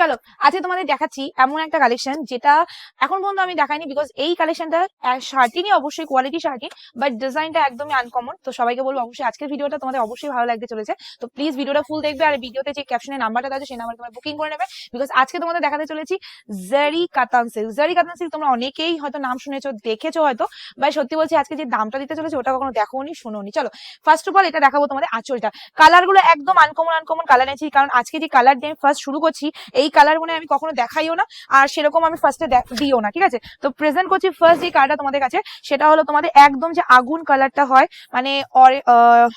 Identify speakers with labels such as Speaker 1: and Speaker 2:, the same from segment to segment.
Speaker 1: চলো, আজকে তোমাদের দেখাচ্ছি এমন একটা কালেকশন যেটা এখন পর্যন্ত আমি দেখাইনি বিকজ এই কালেকশনটা শার্টিনই অবশ্যই কোয়ালিটি শার্টিন বাট ডিজাইনটা একদমই আনকমন তো সবাইকে বলব অবশ্যই আজকের ভিডিওটা তোমাদের অবশ্যই ভালো লাগতে চলেছে। তো প্লিজ ভিডিওটা ফুল দেখবে আর ভিডিওতে যে ক্যাপশনের নাম্বারটা আছে সেই নাম্বার তোমরা বুকিং করে নেবে বিকজ আজকে তোমাদের দেখাতে চলেছি জারি কাতান সিল্ক জারি কাতান সিল্ক তোমরা অনেকেই হয়তো নাম শুনেছো, দেখেছ হয়তো বা সত্যি বলছি আজকে যে দামটা দিতে চলেছে ওটা কখনো দেখোনি, শোনোনি। চলো ফার্স্ট অফ অল এটা দেখাবো তোমাদের আঁচলটা। কালারগুলো একদম আনকমন আনকমন কালার এনেছি কারণ আজকে যে কালার দিয়ে আমি ফার্স্ট শুরু করছি, এই কালার মনে আমি কখনো দেখাইও না, আর সেরকম আমি ফার্স্টে দিও না, ঠিক আছে? তো প্রেজেন্ট করছি ফার্স্ট যে কালারটা তোমাদের কাছে, সেটা হলো তোমাদের একদম যে আগুন কালারটা হয় মানে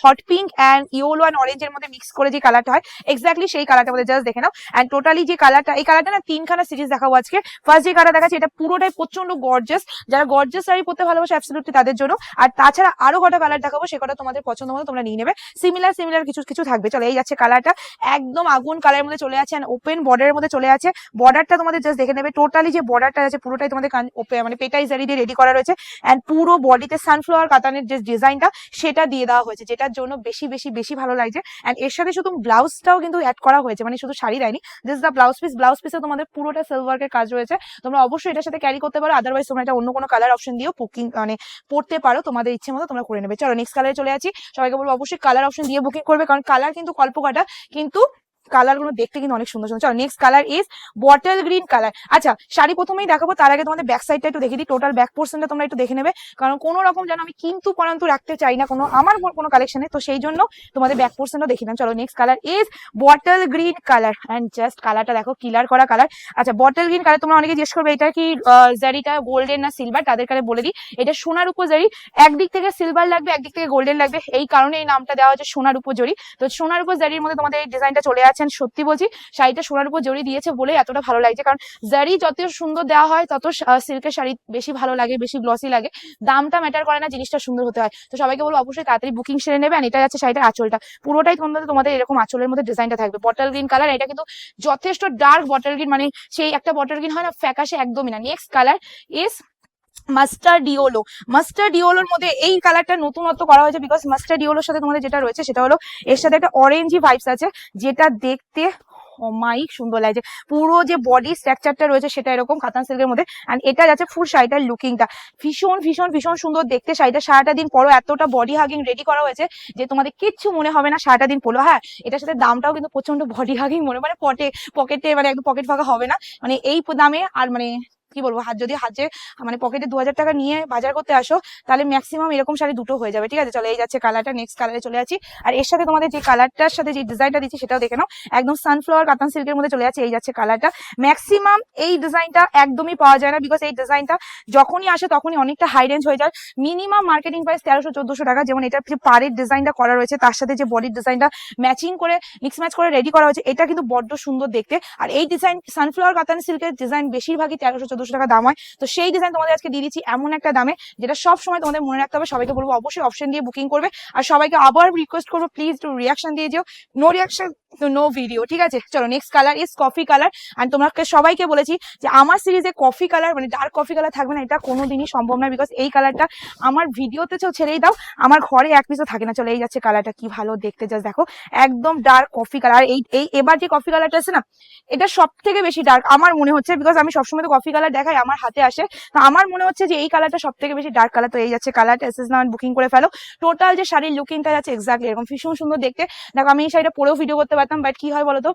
Speaker 1: hot pink and yellow and অরেঞ্জের মধ্যে মিক্স করে যে কালারটা হয় এক্স্যাক্টলি সেই কালারটা আমাদের জাস্ট দেখে নাও। অ্যান্ড টোটালি যে কালারটা এই কালারটা না তিনখানা সিরিজ দেখাবো আজকে। ফার্স্ট যে কালার দেখাচ্ছি, এটা পুরোটাই প্রচণ্ড গর্জাস যারা গর্জাস শাড়ি পরতে ভালোবাসে অ্যাবসলিউটলি তাদের জন্য। আর তাছাড়া আরও কটা কালার দেখাবো, সে কটা তোমাদের পছন্দ মতো তোমরা নিয়ে নেবে। সিমিলার সিমিলার কিছু কিছু থাকবে। চলো, এই যাচ্ছে কালারটা একদম আগুন কালারের মধ্যে চলে যাচ্ছে আছে ওপেন বর্ডারের মধ্যে চলে আছে। বর্ডারটা তোমাদের জাস্ট দেখে নেবে। টোটালি যে বর্ডারটা আছে, পুরোটাই তোমাদের মানে পেটাই জারি দিয়ে রেডি করা রয়েছে। অ্যান্ড পুরো বডিতে সানফ্লাওয়ার কাতানের যে ডিজাইনটা সেটা দিয়ে দেওয়া হয়েছে, যেটার জন্য বেশি বেশি বেশি ভালো লাগছে। অ্যান্ড এর সাথে শুধু ব্লাউজটাও কিন্তু অ্যাড করা হয়েছে মানে শুধু শাড়ি দেয়নি just the blouse piece blouse পিসে তোমাদের পুরোটা সিলভার্কের কাজ রয়েছে। তোমরা অবশ্যই এটার সাথে ক্যারি করতে পারো আদারওয়াইজ তোমরা এটা অন্য কোনো কালার অপশন দিয়েও বুকিং মানে পড়তে পারো, তোমাদের ইচ্ছে মতো তোমরা করে নেবে। চলো নেক্সট কালারে চলে আছি সবাইকে বলব অবশ্যই কালার অপশন দিয়ে বুকিং করবে, কারণ কালার কিন্তু কল্পকাটা কিন্তু কালারগুলো দেখতে কিন্তু অনেক সুন্দর সুন্দর। চলো next colour is bottle green colour আচ্ছা শাড়ি প্রথমেই দেখাবো, তার আগে তোমাদের ব্যাক সাইডটা একটু দেখে দিই টোটাল ব্যাক পোর্শনটা তোমরা একটু দেখে নেবে। কারণ কোনো রকম যেন আমি কিন্তু পরান্তু রাখতে চাই না, কোনো, আমার কোনো কালেকশনে তো সেই জন্য তোমাদের ব্যাক পোর্শনটা দেখে নাও চলো next colour is bottle green colour and just কালারটা দেখো কিলার করা কালার আচ্ছা বটল গ্রিন কালার তোমরা অনেকে জিজ্ঞেস করবে, এটা কি জারিটা গোল্ডেন না সিলভার তাদের কাছে বলে দিই, এটা সোনার উপর জারি একদিক থেকে সিলভার লাগবে, একদিক থেকে গোল্ডেন লাগবে। এই কারণে এই নামটা দেওয়া হচ্ছে সোনার উপর জরি তো সোনার উপর জারির মধ্যে তোমাদের এই ডিজাইনটা চলে আছেন, সত্যি বলছি, শাড়িটা সোনার উপর জড়ি দিয়েছে বলে এতটা ভালো লাগছে। কারণ জারি যত সুন্দর দেওয়া হয়, তত সিল্কের শাড়ি বেশি ভালো লাগে, বেশি গ্লসি লাগে। দামটা ম্যাটার করে না, জিনিসটা সুন্দর হতে হয়। তো সবাইকে বলব, অবশ্যই তাড়াতাড়ি বুকিং সেরে নেবে এটা যাচ্ছে শাড়িটার আঁচলটা। পুরোটাই তোমাদের তোমাদের এরকম আঁচলের মধ্যে ডিজাইনটা থাকবে। বটল গ্রিন কালার এটা কিন্তু যথেষ্ট ডার্ক বটল গ্রিন মানে সেই একটা বটল গ্রিন হয় না, ফ্যাকাশে একদমই না। নেক্সট কালার ইস মাস্টার ডিওলো। মাস্টার ডিওলোর মধ্যে এই কালারটা নতুনত্ব করা হয়েছে বিকজ মাস্টার ডিওলোর সাথে তোমাদের যেটা রয়েছে সেটা হলো এর সাথে একটা অরেঞ্জি ভাইবস আছে, যেটা দেখতে অমায়িক সুন্দর লাগছে। পুরো যে বডি স্ট্রাকচারটা রয়েছে সেটা এরকম কাতান সিল্কের মধ্যে অ্যান্ড এটা যাচ্ছে ফুল শাড়িটার লুকিংটা ভীষণ ভীষণ ভীষণ সুন্দর দেখতে শাড়িটা। সারাটা দিন পরো এতটা বডি হাগিং রেডি করা হয়েছে যে তোমাদের কিচ্ছু মনে হবে না সারাটা দিন পরো হ্যাঁ এটার সাথে দামটাও কিন্তু প্রচণ্ড বডি হাগিং মনে মানে পটে পকেটে মানে একদম পকেট ফাঁকা হবে না। মানে এই দামে আর মানে কি বলব, হাত যদি হাতে মানে পকেটে দু হাজার টাকা নিয়ে বাজার করতে আসো, তাহলে ম্যাক্সিমাম এরকম শাড়ি দুটো হয়ে যাবে, ঠিক আছে? চলো, এই যাচ্ছে কালারটা নেক্সট কালারে চলে আছি আর এর সাথে তোমাদের যে কালারটার সাথে যে ডিজাইনটা দিচ্ছি, সেটাও দেখে নাও। একদম সানফ্লাওয়ার কাতান সিল্কের মধ্যে চলে যাচ্ছে, এই যাচ্ছে কালারটা ম্যাক্সিমাম এই ডিজাইনটা একদমই পাওয়া যায় না বিকজ এই ডিজাইনটা যখনই আসে, তখনই অনেকটা হাই রেঞ্জ হয়ে যায়। মিনিমাম মার্কেটিং প্রাইস তেরোশো, চোদ্দশো টাকা, যেমন এটা যে পাড়ের ডিজাইনটা করা রয়েছে, তার সাথে যে বডির ডিজাইনটা ম্যাচিং করে মিক্স ম্যাচ করে রেডি করা হয়েছে, এটা কিন্তু বড্ড সুন্দর দেখতে। আর এই ডিজাইন সানফ্লাওয়ার কাতান সিল্কের ডিজাইন বেশিরভাগই তেরোশো চোদ্দশো টাকা দাম হয়। তো সেই ডিজাইন তোমাদের আজকে দিয়ে দিচ্ছি এমন একটা দামে, যেটা সব সময় তোমাদের মনে রাখতে হবে। সবাইকে বলব, অবশ্যই অপশন দিয়ে বুকিং করবে। আর সবাইকে আবার রিকোয়েস্ট করব প্লিজ একটু রিয়াকশন দিয়ে যেও। নো রিয়াকশন নো ভিডিও ঠিক আছে? চলো next colour is coffee colour আর তোমাকে সবাইকে বলেছি যে আমার সিরিজে কফি কালার মানে ডার্ক কফি কালার থাকবে না, এটা কোনোদিনই সম্ভব না বিকজ এই কালারটা আমার ভিডিওতে তো ছেড়েই দাও, আমার ঘরে এক পিসও থাকে না। চলে, এই যাচ্ছে কালারটা কি ভালো দেখতে যাস দেখো। একদম ডার্ক কফি কালার এই এই, এবার যে কফি কালারটা আছে না, এটা সব থেকে বেশি ডার্ক আমার মনে হচ্ছে বিকজ আমি সবসময় তো কফি কালার দেখাই, আমার হাতে আসে। তো আমার মনে হচ্ছে যে এই কালারটা সব থেকে বেশি ডার্ক কালার তো এই যাচ্ছে কালারটা এস এস নাম বুকিং করে ফেলো। টোটাল যে শাড়ির লুকিংটা যাচ্ছে এক্স্যাক্টলি এরকম ভীষণ সুন্দর দেখতে। দেখো, আমি এই শাড়িটা পরেও ভিডিও করতে পারতাম বাট কি হয় বলতো?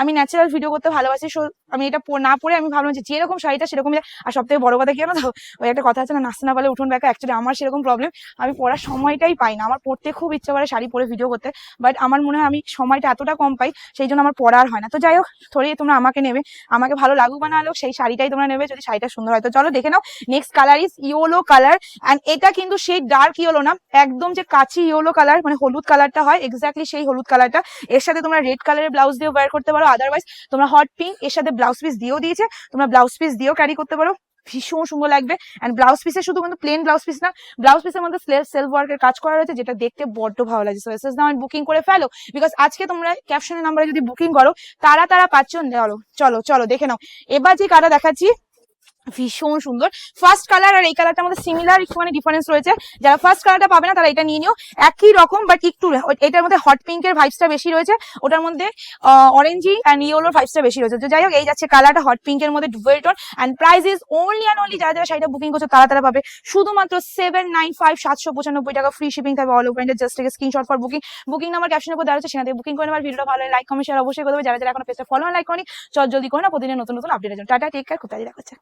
Speaker 1: আমি ন্যাচারাল ভিডিও করতে ভালোবাসি সো আমি এটা না পরে আমি ভাবলাম যে যেরকম শাড়িটা সেরকম আর সব থেকে বড় কথা কি জানো ওই একটা কথা আছে না, নাচতে না পারলে উঠুন ব্যাকা অ্যাকচুয়ালি আমার সেরকম প্রবলেম আমি পড়ার সময়টাই পাই না। আমার পড়তে খুব ইচ্ছা করে শাড়ি পরে ভিডিও করতে বাট আমার মনে হয় আমি সময়টা এতটা কম পাই, সেই জন্য আমার পড়ার হয় না। তো যাই হোক থোড়ি তোমরা আমাকে নেবে, আমাকে ভালো লাগুক বা না লাগুক, সেই শাড়িটাই তোমরা নেবে, যদি শাড়িটা সুন্দর হয়। তো চলো দেখে নাও next colour is yellow colour and এটা কিন্তু সেই ডার্ক ইয়েলো না, একদম যে কাচি ইয়োলো কালার মানে হলুদ কালারটা হয় এক্স্যাক্টলি সেই হলুদ কালারটা এর সাথে তোমরা রেড কালারের ব্লাউজ দিয়ে ওয়্যার করতে পারো। আদারওয়াইজ তোমরা হট পিঙ্ক এর সাথে ব্লাউজ পিস দিয়েও দিয়েছে। তোমরা ব্লাউজ পিস দিয়েও ক্যারি করতে পারো। ভীষণ সুন্দর লাগবে। অ্যান্ড ব্লাউজ পিসে শুধু কিন্তু প্লেন ব্লাউজ পিস না ব্লাউজ পিসের মধ্যে সেলফ সেলফ ওয়ার্কের কাজ করা রয়েছে, যেটা দেখতে বড্ড ভালো লাগছে। সো এসএস নাম বুকিং করে ফেলো। বিকজ আজকে তোমরা ক্যাপশনের নাম্বারে যদি বুকিং করো, তারা তারা পাচ্ছ চলো চলো চলো, দেখে নাও। এবার যে কাটা দেখাচ্ছি ভীষণ সুন্দর। ফার্স্ট কালার আর এই কালারটার আমাদের সিমিলার একটুখানি ডিফারেন্স রয়েছে। যারা ফার্স্ট কালারটা পাবে না, তারা এটা নিয়ে নিও। একই রকম বাট একটু এটার মধ্যে হট পিঙ্কের ভাইবসটা বেশি রয়েছে। ওটার মধ্যে অরেঞ্জি অ্যান্ড ইয়েলোর ভাইবসটা বেশি রয়েছে। তো যাই হোক, এই যাচ্ছে কালারটা হট পিঙ্কের মধ্যে dual and price is only and only যারা যারা শাড়িটা বুকিং করছ, তারা তারা পাবে। শুধুমাত্র সেভেন নাইন ফাইভ সাতশো পঁচানব্বই টাকা ফ্রি শিপিং থাকবে অল ওভার ইন্ডিয়া জাস্ট থেকে screenshot for booking booking number ক্যাপশনের উপর দেওয়া আছে সেখান থেকে বুকিং করে নেবার। ভিডিওটা ভালো লাইক কমেন্ট শেয়ার অবশ্যই করবে যারা যারা এখন পেজটা ফলো লাইক করেনি চল জলদি করে না প্রতিদিন নতুন নতুন আপডেটের জন্য। টাটা টেক কেয়ার তাড়াতাড়ি দেখা হচ্ছে।